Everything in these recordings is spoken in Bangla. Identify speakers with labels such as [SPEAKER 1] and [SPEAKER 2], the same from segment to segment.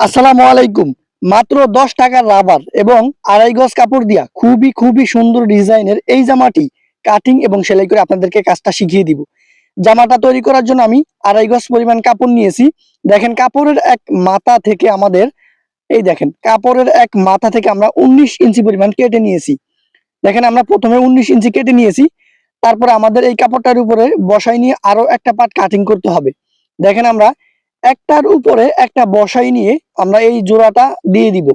[SPEAKER 1] আসসালামু আলাইকুম। মাত্র দশ টাকার রাবার এবং আড়াই গজ কাপড় দিয়া খুবই খুবই সুন্দর ডিজাইনের এই জামাটি কাটিং এবং সেলাই করে আপনাদেরকে কাজটা শিখিয়ে দিব। জামাটা তৈরি করার জন্য আমি আড়াই গজ পরিমাণ কাপড় নিয়েছি। দেখেন, কাপড়ের এক মাথা থেকে আমাদের, এই দেখেন, কাপড়ের এক মাথা থেকে আমরা উনিশ ইঞ্চি পরিমাণ কেটে নিয়েছি। দেখেন, আমরা প্রথমে উনিশ ইঞ্চি কেটে নিয়েছি। তারপর আমাদের এই কাপড়টার উপরে বসাই নিয়ে আরও একটা পার্ট কাটিং করতে হবে। দেখেন, আমরা একটার উপরে একটা বসাই নিয়ে আমরা এই জোড়াটা দিয়ে দিব।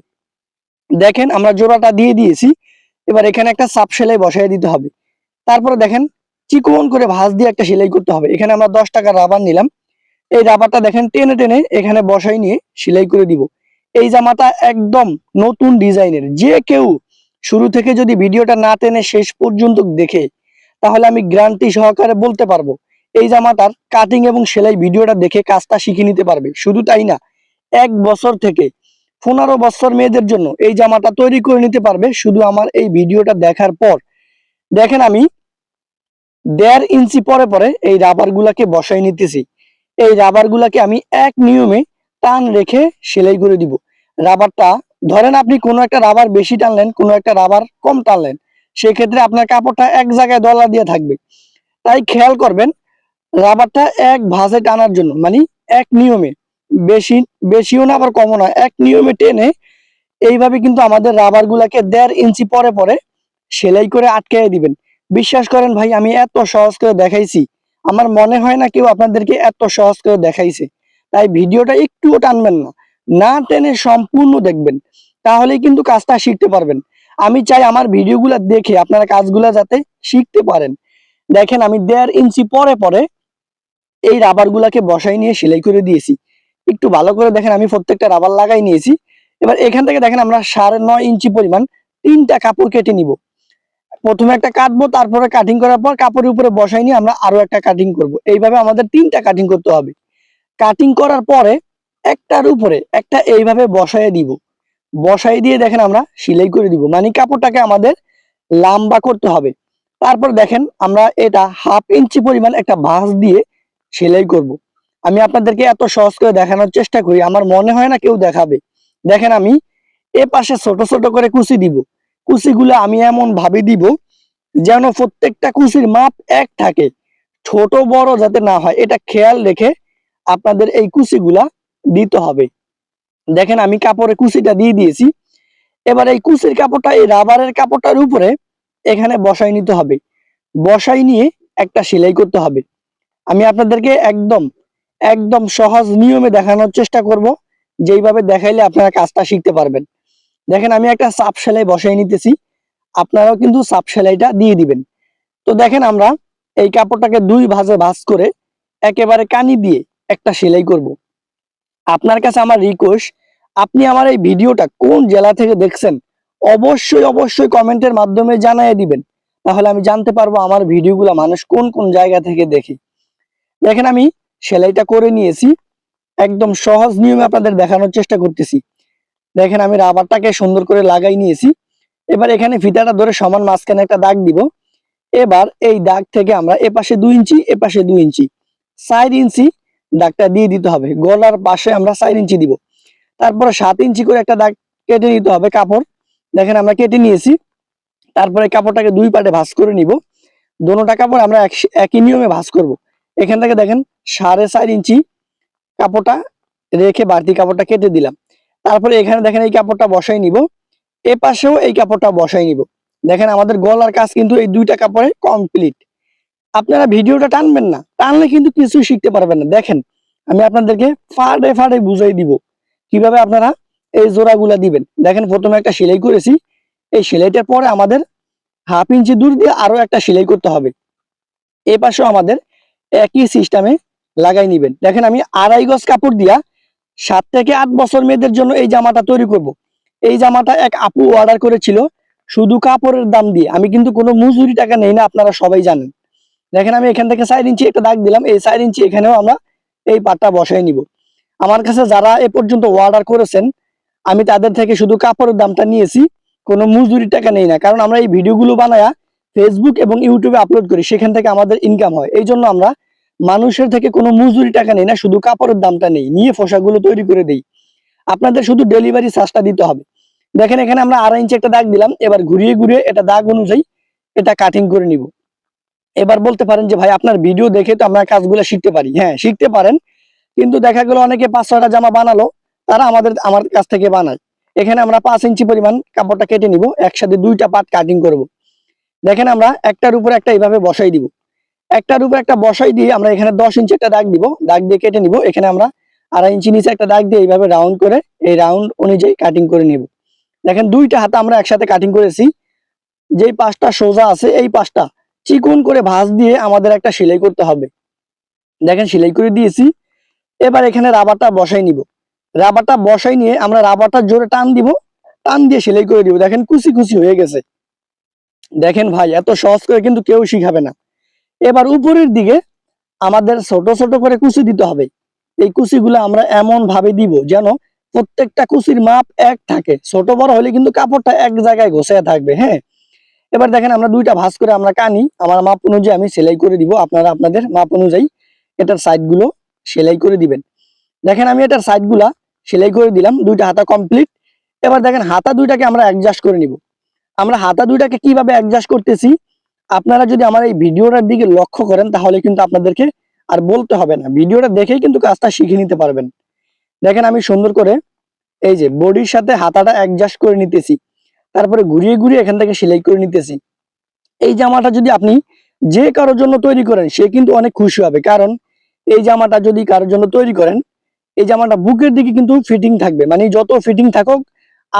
[SPEAKER 1] দেখেন আমরা জোড়াটা দিয়ে দিয়েছি, এবার এখানে একটা সাপ সেলাই বসাই দিতে হবে। তারপরে দেখেন চিকন করে ভাঁজ দিয়ে একটা সেলাই করতে হবে। এখানে আমরা দশ টাকা রাবার নিলাম। এই রাবারটা দেখেন টেনে টেনে এখানে বসাই নিয়ে সেলাই করে দিব। এই জামাটা একদম নতুন ডিজাইনের। যে কেউ শুরু থেকে যদি ভিডিওটা না টেনে শেষ পর্যন্ত দেখে, তাহলে আমি গ্যারান্টি সহকারে বলতে পারব এই জামাটার কাটিং এবং সেলাই ভিডিওটা দেখে কাজটা শিখে নিতে পারবে। শুধু তাই না, এক বছর থেকে পনেরো বছর মেয়েদের জন্য এই জামাটা তৈরি করে নিতে পারবে। শুধু আমার এই ভিডিওটা দেখার পর, দেখেন আমি দেড় ইঞ্চি পরে পরে এই রাবার গুলাকে বসাই নিতেছি। এই রাবার গুলাকে আমি এক নিয়মে টান রেখে সেলাই করে দিব। রাবারটা ধরেন আপনি কোনো একটা রাবার বেশি টানলেন, কোনো একটা রাবার কম টানলেন, সেক্ষেত্রে আপনার কাপড়টা এক জায়গায় দলা দিয়ে থাকবে। তাই খেয়াল করবেন রাবারটা এক ভাঁজে টানার জন্য মানে এক নিয়মে। বেশি, বেশিও না, আবার কমও না। এক নিয়মে টেনে এইভাবে কিন্তু আমাদের রাবার গুলাকে দেড় ইঞ্চি পরে পরে সেলাই করে আটকাই দিবেন। বিশ্বাস করেন ভাই, আমি এত সহজ করে দেখাইছি। আমার মনে হয় না কেউ আপনাদেরকে এত সহজ করে দেখাইছে। তাই ভিডিওটা একটুও টানবেন না। না টেনে সম্পূর্ণ দেখবেন। তাহলেই কিন্তু কাজটা শিখতে পারবেন। আমি চাই আমার ভিডিওগুলো দেখে আপনারা কাজগুলো যাতে শিখতে পারেন। দেখেন, আমি দেড় ইঞ্চি পরে পরে এই রাবার গুলাকে বসাই নিয়ে সেলাই করে দিয়েছি। একটু ভালো করে দেখেন, আমি প্রত্যেকটা রাবার লাগাই নিয়েছি। এবার এখান থেকে দেখেন আমরা সাড়ে নয় ইঞ্চি পরিমাণ তিনটা কাপড় কেটে নিব। প্রথমে একটা কাটবো, তারপরে কাটিং করার পর কাপড়ের উপরে বসাই নিয়ে আমরা আরও একটা কাটিং করব। এইভাবে আমাদের তিনটা কাটিং করতে হবে। কাটিং করার পরে একটার উপরে একটা এইভাবে বসাই দিব। বসাই দিয়ে দেখেন আমরা সেলাই করে দিব। মানে কাপড়টাকে আমাদের লম্বা করতে হবে। তারপর দেখেন আমরা এটা হাফ ইঞ্চি পরিমাণ একটা ভাঁজ দিয়ে সেলাই করব। আমি আপনাদেরকে এত সহজ করে দেখানোর চেষ্টা করি, আমার মনে হয় না কেউ দেখাবে। দেখেন আমি এ পাশে ছোট ছোট করে কুচি দিব। কুচিগুলো আমি এমন ভাবে দিব যেন প্রত্যেকটা কুচির মাপ এক থাকে। ছোট, বড় যাতে না হয়, এটা খেয়াল রেখে আপনাদের এই কুচিগুলা দিতে হবে। দেখেন আমি কাপড়ে কুচিটা দিয়ে দিয়েছি। এবার এই কুচির কাপড়টা, এই রাবারের কাপড়টার উপরে এখানে বসাই নিতে হবে। বসাই নিয়ে একটা সেলাই করতে হবে। আমি আপনাদেরকে একদম একদম সহজ নিয়মে দেখানোর চেষ্টা করব, যেইভাবে দেখাইলে আপনারা কাজটা শিখতে পারবেন। দেখেন, আমি একটা সাপ সেলাই বসাই নিতেছি, আপনারাও কিন্তু সাপ সেলাইটা দিয়ে দিবেন। তো দেখেন, আমরা এই কাপড়টাকে দুই ভাঁজে ভাঁজ করে একেবারে কানি দিয়ে একটা সেলাই করব। আপনার কাছে আমার রিকোয়েস্ট আপনি আমার এই ভিডিওটা কোন জেলা থেকে দেখছেন, অবশ্যই অবশ্যই কমেন্টের মাধ্যমে জানিয়ে দিবেন। তাহলে আমি জানতে পারব আমার ভিডিওগুলো মানুষ কোন কোন জায়গা থেকে দেখে। দেখেন আমি সেলাইটা করে নিয়েছি। একদম সহজ নিয়মে আপনাদের দেখানোর চেষ্টা করতেছি। দেখেন আমি রাবারটাকে সুন্দর করে লাগাই নিয়েছি। এবার এখানে ফিতাটা ধরে সমান মাঝখানে একটা দাগ দিব। এবার এই দাগ থেকে আমরা এ পাশে দুই ইঞ্চি এ পাশে দুই ইঞ্চি। চার ইঞ্চি দাগটা দিয়ে দিতে হবে। গলার পাশে আমরা চার ইঞ্চি দিব। তারপরে সাত ইঞ্চি করে একটা দাগ কেটে নিতে হবে কাপড়। দেখেন আমরা কেটে নিয়েছি। তারপরে কাপড়টাকে দুই পাটে ভাঁজ করে নিব। দোনোটা কাপড় আমরা এক- একই নিয়মে ভাঁজ করব। এখান থেকে দেখেন সাড়ে চার ইঞ্চি কাপড়টা রেখে বাড়তি কাপড়টা কেটে দিলাম। তারপরে এখানে দেখেন এই কাপড়টা বসাই নিব। এ পাশেও এই কাপড়টা বসাই নিব। দেখেন আমাদের গলার কাজ কিন্তু এই দুইটা কাপড়ে কমপ্লিট আপনারা ভিডিওটা টানবেন না, টানলে কিন্তু কিছু শিখতে পারবেন না। দেখেন, আমি আপনাদেরকে ফাড়ে ফাড়ে বুঝাই দিব। কীভাবে আপনারা এই জোড়াগুলা দিবেন? দেখেন, প্রথমে একটা সেলাই করেছি। এই সেলাইটার পরে আমাদের হাফ ইঞ্চি দূর দিয়ে আরও একটা সেলাই করতে হবে। এ পাশেও আমাদের একই সিস্টেমে লাগাই নিবেন। দেখেন আমি আড়াই গজ কাপড় দিয়া সাত থেকে আট বছর মেয়েদের জন্য এই জামাটা তৈরি করব। এই জামাটা এক আপু অর্ডার করেছিল, শুধু কাপড়ের দাম দিয়ে। আমি কিন্তু কোনো মজুরি টাকা নেই না, আপনারা সবাই জানেন। দেখেন আমি এখান থেকে চার ইঞ্চি একটা দাগ দিলাম, এই চার ইঞ্চি এখানেও আমরা এই পাটটা বসাই নিব। আমার কাছে যারা এ পর্যন্ত অর্ডার করেছেন, আমি তাদের থেকে শুধু কাপড়ের দামটা নিয়েছি, কোনো মজুরি টাকা নেই না। কারণ আমরা এই ভিডিওগুলো বানায়া ফেসবুক এবং ইউটিউবে আপলোড করি, সেখান থেকে আমাদের ইনকাম হয়। এই জন্য আমরা মানুষের থেকে কোনো মজুরি টাকা নেই না, শুধু কাপড়ের দামটা নেই, নিয়ে পোশাকগুলো তৈরি করে দেই। আপনাদের শুধু ডেলিভারি চার্জটা দিতে হবে। দেখেন এখানে আমরা আড়াই ইঞ্চি একটা দাগ দিলাম, এবার ঘুরিয়ে ঘুরিয়ে এটা দাগ অনুযায়ী এটা কাটিং করে নিব। এবার বলতে পারেন যে, ভাই, আপনার ভিডিও দেখে তো আমরা কাজগুলো শিখতে পারি। হ্যাঁ শিখতে পারেন, কিন্তু দেখা গেলো অনেকে পাঁচ ছয়টা জামা বানালো, তারা আমাদের, আমার কাছ থেকে বানায়। এখানে আমরা পাঁচ ইঞ্চি পরিমাণ কাপড়টা কেটে নিব, একসাথে দুইটা পার্ট কাটিং করব। দেখেন আমরা একটার উপর একটা এইভাবে বসাই দিব। একটার উপর একটা বসাই দিয়ে আমরা এখানে দশ ইঞ্চি একটা দাগ দিব। দাগ দিয়ে কেটে নিব। এখানে আমরা আড়াই ইঞ্চি নিচে একটা দাগ দিয়ে এইভাবে রাউন্ড করে এই রাউন্ড অনুযায়ী কাটিং করে নিব। দেখেন দুইটা হাতে আমরা একসাথে কাটিং করেছি। যেই পাশটা সোজা আছে, এই পাশটা চিকন করে ভাঁজ দিয়ে আমাদের একটা সেলাই করতে হবে। দেখেন সেলাই করে দিয়েছি। এবার এখানে রাবারটা বসাই নিব। রাবারটা বসাই নিয়ে আমরা রাবারটা জোরে টান দিব। টান দিয়ে সেলাই করে দিব। দেখেন কুচি কুচি হয়ে গেছে। দেখেন ভাই, এত সহজ করে কিন্তু কেউ শিখাবে না। এবার উপরের দিকে আমাদের ছোট ছোট করে কুচি দিতে হবে। এই কুচিগুলো আমরা এমন ভাবে দিব যেন প্রত্যেকটা কুচির মাপ এক থাকে। ছোট বড় হলে কিন্তু কাপড়টা এক জায়গায় ঘষে থাকবে হ্যাঁ? এবার দেখেন আমরা দুইটা ভাঁজ করে আমরা কানি। আমার মাপ অনুযায়ী আমি সেলাই করে দিব। আপনারা আপনাদের মাপ অনুযায়ী এটার সাইডগুলো সেলাই করে দিবেন। দেখেন আমি এটার সাইডগুলা সেলাই করে দিলাম, দুইটা হাতা কমপ্লিট। এবার দেখেন হাতা দুইটাকে আমরা অ্যাডজাস্ট করে নিব। আমরা হাতা দুইটাকে কীভাবে অ্যাডজাস্ট করতেছি, আপনারা যদি আমার এই ভিডিওটার দিকে লক্ষ্য করেন, তাহলে কিন্তু আপনাদেরকে আর বলতে হবে না। ভিডিওটা দেখেই কিন্তু কাজটা শিখে নিতে পারবেন। দেখেন আমি সুন্দর করে এই যে বডির সাথে হাতাটা অ্যাডজাস্ট করে নিতেছি, তারপরে ঘুরিয়ে ঘুরিয়ে এখান থেকে সেলাই করে নিতেছি। এই জামাটা যদি আপনি যে কারোর জন্য তৈরি করেন, সে কিন্তু অনেক খুশি হবে। কারণ এই জামাটা যদি কারোর জন্য তৈরি করেন, এই জামাটা বুকের দিকে কিন্তু ফিটিং থাকবে। মানে যত ফিটিং থাকুক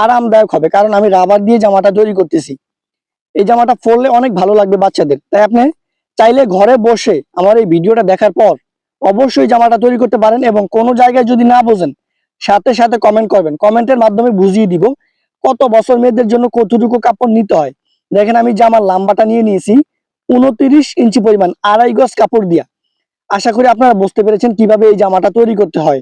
[SPEAKER 1] আরামদায়ক হবে, কারণ আমি রাবার দিয়ে জামাটা তৈরি করতেছি। এই জামাটা পরলে অনেক ভালো লাগবে বাচ্চাদের। তাই আপনি চাইলে ঘরে বসে আমার এই ভিডিওটা দেখার পর অবশ্যই জামাটা তৈরি করতে পারেন এবং কোনো জায়গায় যদি না বোঝেন, সাথে সাথে কমেন্ট করবেন। কমেন্টের মাধ্যমে বুঝিয়ে দিব কত বছর মেয়েদের জন্য কতটুকু কাপড় নিতে হয়। দেখেন আমি জামার লাম্বাটা নিয়ে নিয়েছি, উনত্রিশ ইঞ্চি পরিমাণ, আড়াই গজ কাপড় দিয়া। আশা করি আপনারা বুঝতে পেরেছেন কীভাবে এই জামাটা তৈরি করতে হয়।